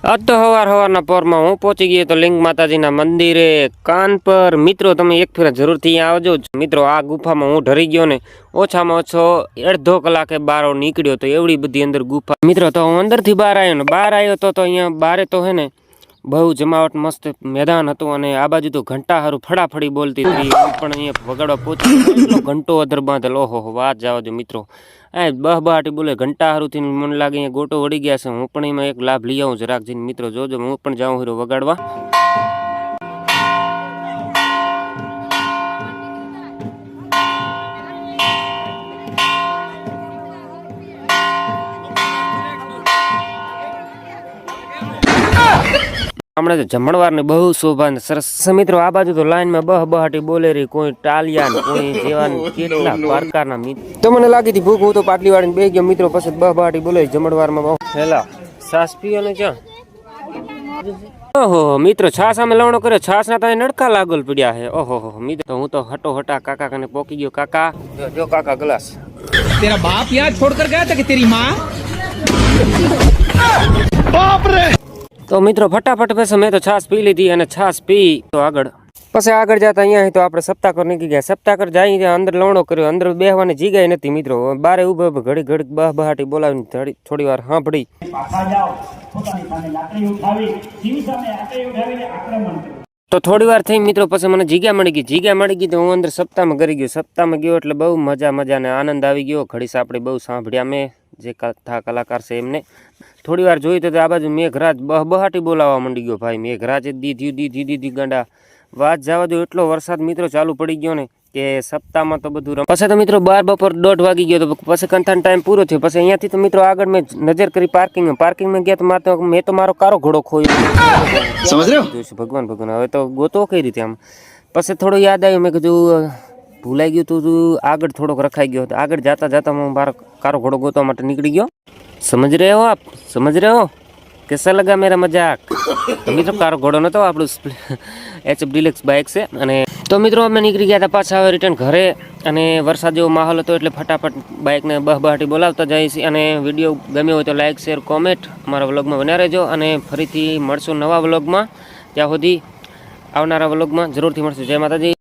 આજ હવાર હવારના પોરમાં હું પહોંચી ગયો તો લિંગ માતાજીના મંદિરે કાન પર મિત્રો, તમે એક ફેરા જરૂરથી આવજો મિત્રો, આ ગુફામાં હું ઢરી ગયો ને ઓછામાં ઓછો અડધો કલાકે બારો નીકળ્યો તો એવડી બધી અંદર ગુફા. મિત્રો, તો હું અંદરથી બહાર આવ્યો ને બહાર આવ્યો તો અહીંયા બારે તો હે ને બહુ જમાવટ મસ્ત મેદાન હતું અને આ બાજુ તો ઘંટા હારું ફડાફડી બોલતી હતી. પણ અહીંયા વગાડવા પહોંચી ઘંટો અધર બાંધેલો. ઓહો વાત જવા દો મિત્રો. આ બહ બહાટી બોલે ઘંટા હારુંથી મને લાગે અહીંયા ગોટો વળી ગયા છે. હું પણ એમાં એક લાભ લઈ આવું જરાક જઈને મિત્રો, જોજો, હું પણ જાઉં હીરો વગાડવા. હમણાં તો જમણવારની બહુ શોભા સરસ. મિત્રો આ બાજુ તો લાઈનમાં બહ બહાટી બોલે રહી કોઈ ટાલિયા કોઈ જેવા કેટલા પ્રકારના મિત્રો તો મને લાગી હતી ભૂખ હું તો પાટલી વાળીને બે ગયો મિત્રો પછી બહ બહાટી બોલે જમણવારમાં બહુ. હેલા સાસ પીઓ ને ક્યાં? ઓહો મિત્રો છાસ અમે લવણો કર્યો. છાસ ના તારે નડકા લાગલ પડ્યા છે. ઓહો મિત્રો હું તો હટો હટા કાકા કને પોકી ગયો. કાકા જો કાકા ગ્લાસ. તેરા બાપ યાદ છોડ કર ગયા હતા કે તેરી માં? બાપ રે તો મિત્રો, ફટાફટ પછી મેં તો છાસ પી લીધી અને છાસ પી તો આગળ. પછી આગળ જતા અહીંયા તો આપણે સપ્તાકર નીકળી ગયા. સપ્તાકર જાય ત્યાં અંદર લવણો કર્યો. અંદર બેહવાની જીગાય નથી મિત્રો. બારે ઊભા ઘડી ઘડી બહ બહાટી બોલાવીને થોડી વાર સાંભળી પાછા જાઓ. પોતાની સામે લાકડી ઉઠાવી સામે લાકડી ઉઠાવીને આક્રમણ કર્યું. તો થોડી વાર થઈ મિત્રો પછી મને જીગ્યા મળી ગઈ. જીગ્યા મળી ગઈ તો હું અંદર સપ્તાહમાં કરી ગયો. સપ્તાહમાં ગયો એટલે બહુ મજા મજા ને આનંદ આવી ગયો. ઘડી આપણે બહુ સાંભળ્યા મેં. જે કથા કલાકાર છે એમને. થોડી વાર જોયું તો આ બાજુ મેઘરાજ બહબહાટી બોલાવવા માંડી ગયો. ભાઈ મેઘરાજે દીધી દીધી દીધી ગાંડા. વાત જવા દો, એટલો વરસાદ મિત્રો ચાલુ પડી ગયો ને. કે સપ્તાહમાં તો બધું રમ પછી તો મિત્રો બાર બપોર દોઢ વાગી ગયો તો પછી કંથાન ટાઈમ પૂરો થયો. પછી અહીંયાથી તો મિત્રો આગળ મેં નજર કરી પાર્કિંગમાં પાર્કિંગમાં ગયા તો મારે તો મેં તો મારો કારો ઘોડો ખોયો. ભગવાન ભગવાન. હવે તો ગોતો કઈ રીતે આમ. પછી થોડું યાદ આવ્યું. મેં કીધું ભૂલાઈ ગયું તું તું આગળ થોડોક રખાઈ ગયો. હતો આગળ જતા જતા હું મારો કારો ઘોડો ગોતવા માટે નીકળી ગયો. સમજ રહે હો આપ? સમજ રહે હો? કેસા લગા મેરા મજાક? મિત્રો કારો ઘોડો નતો આપણું એચ ડિલેક્સ બાઇક છે અને તો મિત્રો અમે નીકળી ગયા હતા પાછા હવે રિટર્ન ઘરે અને વરસાદ જેવો માહોલ હતો એટલે ફટાફટ બાઇકને બહબહાટી બોલાવતા જઈશ અને વીડિયો ગમ્યો હોય તો લાઇક શેર કોમેન્ટ મારા વ્લોગમાં બન્યા રહેજો અને ફરીથી મળશું નવા વ્લોગમાં ત્યાં સુધી આવનારા વ્લોગમાં જરૂરથી મળશું. જય માતાજી.